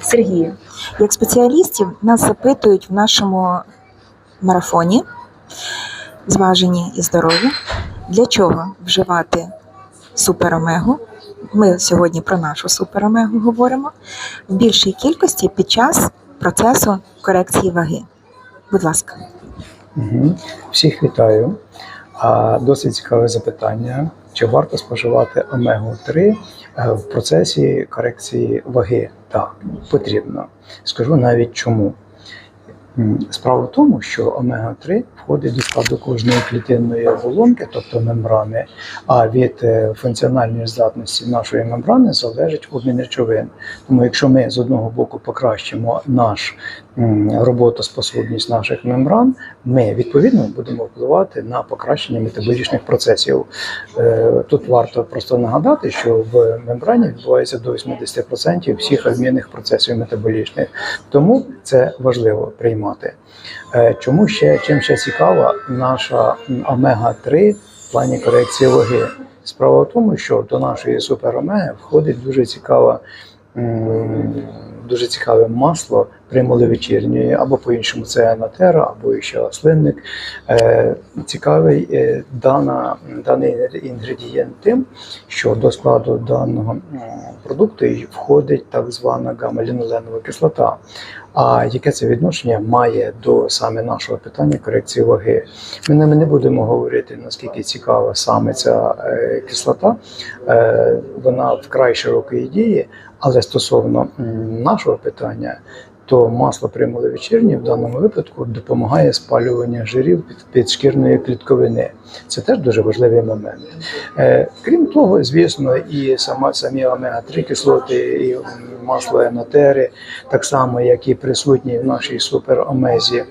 Сергію, як спеціалістів нас запитують в нашому марафоні зважені і здорові, для чого вживати суперомегу. Ми сьогодні про нашу суперомегу говоримо в більшій кількості під час процесу корекції ваги. Будь ласка. Угу. Всіх вітаю. Досить цікаве запитання: чи варто споживати омегу 3 в процесі корекції ваги? Так, потрібно. Скажу навіть чому. Справа в тому, що омега 3 входить до складу кожної клітинної оболонки, тобто мембрани, а від е, функціональної здатності нашої мембрани залежить обмін речовин. Тому якщо ми з одного боку покращимо наш роботоспособність наших мембран, ми відповідно будемо впливати на покращення метаболічних процесів. Е, Тут варто просто нагадати, що в мембрані відбувається до 80% всіх обмінних процесів метаболічних. Тому це важливо приймати. Е, Чому ще чим ще цікава наша омега-3 в плані корекції ваги? Справа в тому, що до нашої суперомеги входить дуже цікава. Дуже цікаве масло примолевечірньої, або по-іншому це анатера, або ще ослинник. Е, Цікавий е, дана, даний інгредієнт тим, що до складу даного продукту входить так звана гамма-ліноленова кислота. А яке це відношення має до саме нашого питання корекції ваги? Ми не, будемо говорити наскільки цікава саме ця е, кислота. Вона вкрай широкої дії, але стосовно нашого питання, то масло примолевечірні в даному випадку допомагає спалюванню жирів під, підшкірної клітковини. Це теж дуже важливий момент. Е, крім того, звісно, і сама самі омега-3 кислоти, і масло енотери, так само, як і присутні в нашій суперомезі е,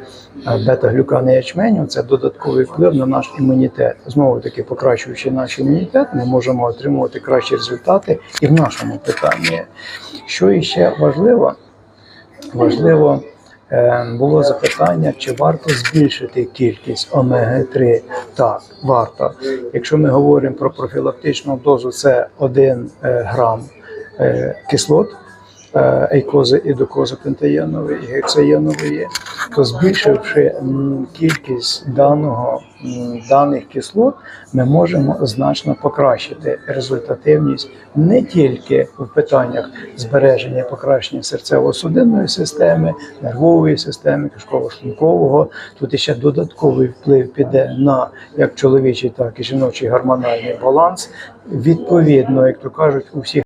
бета-глюкани ячменю, це додатковий вплив на наш імунітет. Знову таки, покращуючи наш імунітет, ми можемо отримувати кращі результати і в нашому питанні. Що іще важливо, важливо е, було запитання, чи варто збільшити кількість омеги-3. Так, варто. Якщо ми говоримо про профілактичну дозу, це 1 грам е, кислот. Ейкози і докози пентаєнової і гексаєнової, то збільшивши кількість даного даних кислот, ми можемо значно покращити результативність не тільки в питаннях збереження покращення серцево-судинної системи, нервової системи, кишково-шлункового. Тут іще додатковий вплив піде на як чоловічий, так і жіночий гормональний баланс. Відповідно, як то кажуть, у всіх.